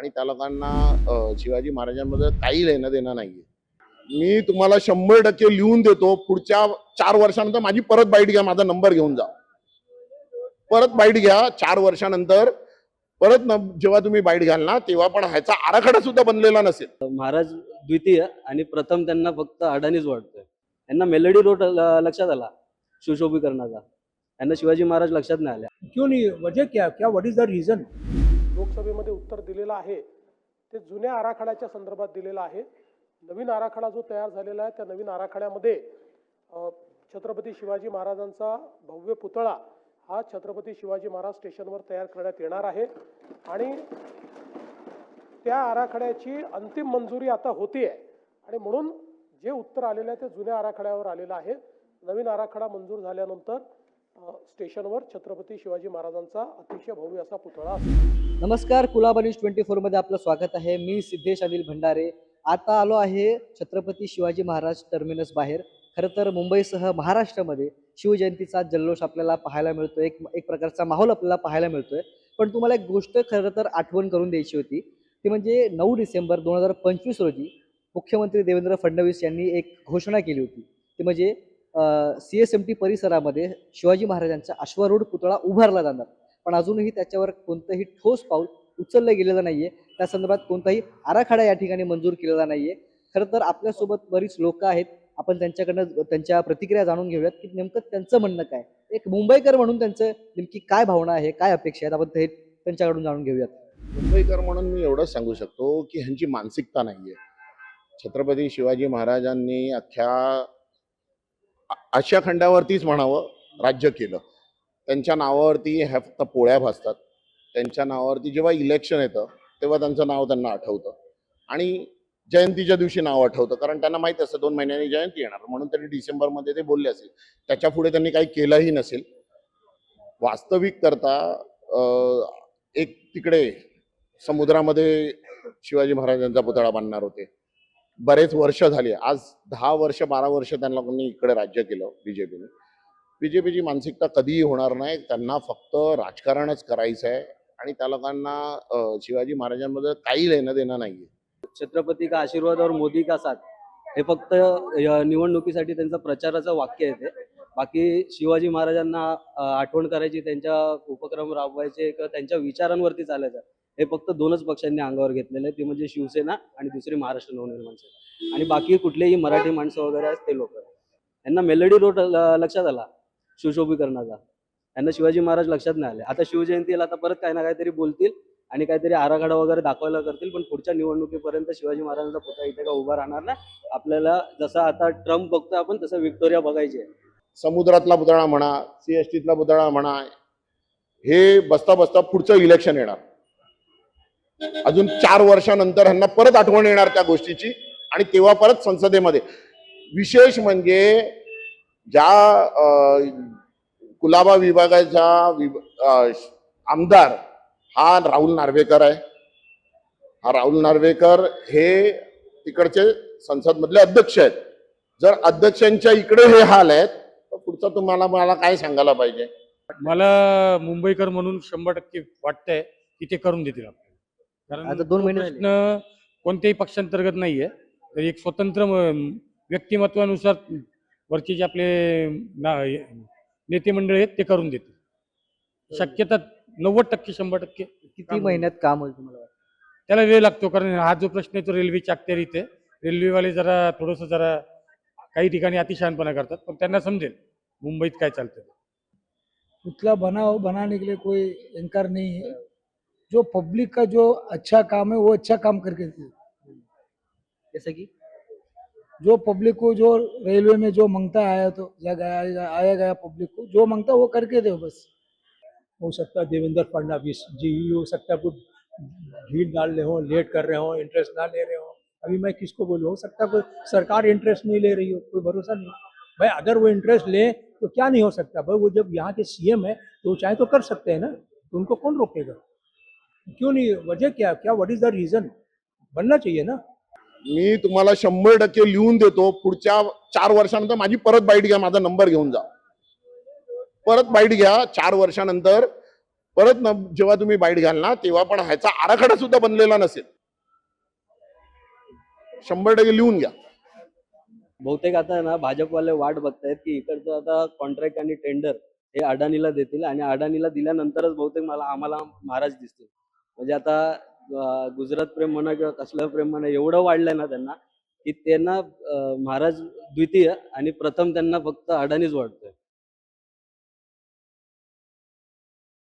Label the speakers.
Speaker 1: आणि त्या लोकांना शिवाजी महाराजांमध्ये काही लेणं देणं नाहीये. मी तुम्हाला शंभर टक्के लिहून देतो पुढच्या चार वर्षानंतर माझी परत बाईट घ्या माझा नंबर घेऊन जा. परत बाईट घ्या चार वर्षानंतर. परत न जेव्हा तुम्ही बाईट घ्याल ना तेव्हा पण ह्याचा आराखडा सुद्धा बनलेला नसेल.
Speaker 2: महाराज द्वितीय आणि प्रथम त्यांना फक्त अडाणीच वाटतोय. त्यांना मेलडी रोड लक्षात आला सुशोभीकरणाचा. त्यांना शिवाजी महाराज लक्षात नाही आल्या.
Speaker 3: क्यों नहीं? वजह क्या? क्या? व्हाट इज द रीजन
Speaker 4: लोकसभेमध्ये उत्तर दिलेलं आहे. ते जुन्या आराखड्याच्या संदर्भात दिलेलं आहे. नवीन आराखडा जो तयार झालेला आहे त्या नवीन आराखड्यामध्ये छत्रपती शिवाजी महाराजांचा भव्य पुतळा हा छत्रपती शिवाजी महाराज स्टेशनवर तयार करण्यात येणार आहे. आणि त्या आराखड्याची अंतिम मंजुरी आता होती आहे आणि म्हणून जे उत्तर आलेलं आहे ते जुन्या आराखड्यावर आलेलं आहे. नवीन आराखडा मंजूर झाल्यानंतर स्टेशनवर छत्रपती शिवाजी महाराजांचा अतिशय भव्य असा पुतळा
Speaker 5: नमस्कार कुलाबा न्यूज ट्वेंटी फोरमध्ये आपलं स्वागत आहे. मी सिद्धेश अनिल भंडारे. आता आलो आहे छत्रपती शिवाजी महाराज टर्मिनस बाहेर. खरं तर मुंबईसह महाराष्ट्रामध्ये शिवजयंतीचा जल्लोष आपल्याला पाहायला मिळतो एक एक प्रकारचा माहोल आपल्याला पाहायला मिळतोय. पण तुम्हाला एक गोष्ट खरं तर आठवण करून द्यायची होती. ती म्हणजे नऊ डिसेंबर दोन हजार पंचवीस रोजी मुख्यमंत्री देवेंद्र फडणवीस यांनी एक घोषणा केली होती. ती म्हणजे सी एस एम टी परिसरामध्ये शिवाजी महाराजांचा अश्वारूढ पुतळा उभारला जाणार. पण अजूनही त्याच्यावर कोणतंही ठोस पाऊल उचललं गेलेलं नाहीये. त्या संदर्भात कोणताही आराखडा या ठिकाणी मंजूर केलेला नाहीये. खरं तर आपल्यासोबत बरीच लोक आहेत. आपण त्यांच्याकडनं त्यांच्या प्रतिक्रिया जाणून घेऊयात की नेमकं त्यांचं म्हणणं काय? एक मुंबईकर म्हणून त्यांचं नेमकी काय भावना आहे काय अपेक्षा आहेत? आपण ते त्यांच्याकडून जाणून घेऊयात.
Speaker 1: मुंबईकर म्हणून मी एवढंच सांगू शकतो की ह्यांची मानसिकता नाही आहे छत्रपती शिवाजी महाराजांनी अख्ख्या आशिया खंडावरतीच म्हणावं राज्य केलं. त्यांच्या नावावरती ह्या फक्त पोळ्या भासतात त्यांच्या नावावरती जेव्हा इलेक्शन येतं तेव्हा त्यांचं नाव त्यांना आठवतं. आणि जयंतीच्या दिवशी नाव आठवतं कारण त्यांना माहीत असतं दोन महिन्यांनी जयंती येणार. म्हणून त्यांनी डिसेंबरमध्ये ते बोलले असेल. त्याच्या पुढे त्यांनी काही केलंही नसेल. वास्तविक करता एक तिकडे समुद्रामध्ये शिवाजी महाराजांचा पुतळा बांधणार होते. बरेच वर्ष झाली. आज दहा वर्ष बारा वर्ष त्यांना लोकांनी इकडे राज्य केलं बीजेपीने बीजेपीची मानसिकता कधीही होणार नाही. त्यांना फक्त राजकारणच करायचं आहे. आणि त्या लोकांना शिवाजी महाराजांमध्ये काही लेणं देणं नाहीये.
Speaker 2: छत्रपती का आशीर्वाद और मोदी का साथ? हे फक्त निवडणुकीसाठी त्यांचं प्रचाराचं वाक्य आहे ते. बाकी शिवाजी महाराजांना आठवण करायची त्यांच्या उपक्रम राबवायचे किंवा त्यांच्या विचारांवरती चालायचं. हे फक्त दोनच पक्षांनी अंगावर घेतलेलं आहे. ते म्हणजे शिवसेना आणि दुसरी महाराष्ट्र नवनिर्माण सेना. आणि बाकी कुठलेही मराठी माणसं वगैरे आहेत ते लोक. यांना मेलडी रोड लक्षात आला. सुशोभीकरणाचा यांना शिवाजी महाराज लक्षात नाही आले. आता शिवजयंतीला आता परत काही ना काहीतरी बोलतील आणि काहीतरी आराखडा वगैरे दाखवायला करतील पण पुढच्या निवडणुकीपर्यंत शिवाजी महाराजांचा पुतळा इथे का उभा राहणार ना आपल्याला जसा आता ट्रम्प बघतोय आपण तसं विक्टोरिया बघायची आहे.
Speaker 1: समुद्रातला पुतळा म्हणा सी एस टीतला पुतळा म्हणा हे बसता बसता पुढचं इलेक्शन येणार. अजून चार वर्षानंतर ह्यांना परत आठवण येणार त्या गोष्टीची आणि तेव्हा परत संसदेमध्ये. विशेष म्हणजे ज्या कुलाबा विभागाचा विभ आमदार हा राहुल नार्वेकर आहे. हा राहुल नार्वेकर हे तिकडचे संसदमधले अध्यक्ष आहेत. जर अध्यक्षांच्या इकडे हे हाल आहेत तर पुढचं तुम्हाला मला काय सांगायला पाहिजे?
Speaker 3: मला मुंबईकर म्हणून शंभर टक्के वाटतंय की ते करून देतील आपल्याला
Speaker 5: आता
Speaker 3: कारण
Speaker 5: दोन महिने झाले.
Speaker 3: प्रश्न कोणत्याही पक्षांतर्गत नाहीये. तर एक स्वतंत्र म- व्यक्तिमत्वानुसार वरचे जे आपले ना- नेते मंडळी आहेत ते करून देतील. शक्यता नव्वद टक्के शंभर टक्के
Speaker 5: किती
Speaker 3: काम
Speaker 5: महिन्यात काम होईल तुम्हाला वाटतं?
Speaker 3: त्याला वेळ लागतो कारण हा जो प्रश्न आहे तो रेल्वेच्या अखत्यारीत आहे. रेल्वेवाले जरा थोडंसं जरा काही ठिकाणी अतिशहानपणा करतात पण त्यांना समजेल मुंबईत काय चालतं
Speaker 6: पुतला बनाओ बनाने के लिए कोई इनकार नहीं है जो पब्लिक का जो अच्छा काम है वो अच्छा काम करके दे
Speaker 5: जसं की?
Speaker 6: जो पब्लिक को जो रेलवे में जो माँगता आया तो या गया आया, आया गया पब्लिक को जो माँगता वो करके दे बस।
Speaker 3: हो सकता है देवेंद्र फडणवीस जी हो सकता है कुछ भीड़ डाल रहे हो लेट कर रहे हो इंटरेस्ट ना ले रहे हो। अभी मैं किसको बोलूँ? हो सकता है कोई सरकार इंटरेस्ट नहीं ले रही हो कोई भरोसा नहीं। भाई अगर वो इंटरेस्ट ले तो क्या नहीं हो सकता? भाई वो जब यहाँ के सीएम है तो वो चाहे तो कर सकते हैं ना। तो उनको कौन रोकेगा? क्यों नहीं वजह क्या क्या व्हाट इज द रीजन बनना चाहिए ना।
Speaker 1: मी तुम्हाला शंभर टक्के लिहून देतो पुढच्या चार वर्षानंतर माझी परत बाईट घ्या माझा नंबर घेऊन जा. परत बाईट घ्या चार वर्षानंतर. परत न जेव्हा तुम्ही बाईट घ्याल ना तेव्हा पण ह्याचा आराखडा सुद्धा बनलेला नसेल. शंभर टक्के लिहून घ्या.
Speaker 2: बहुतेक आता ना भाजपवाले वाट बघतायत की इकडचं आता कॉन्ट्रॅक्ट आणि टेंडर हे अडाणीला देतील आणि अडाणीला दिल्यानंतरच बहुतेक मला आम्हाला महाराज दिसतील. म्हणजे आता गुजरात प्रेम म्हणा किंवा कसलं प्रेम म्हणा एवढं वाढलंय ना त्यांना की त्यांना महाराज द्वितीय आणि प्रथम त्यांना फक्त अडाणीच वाटतोय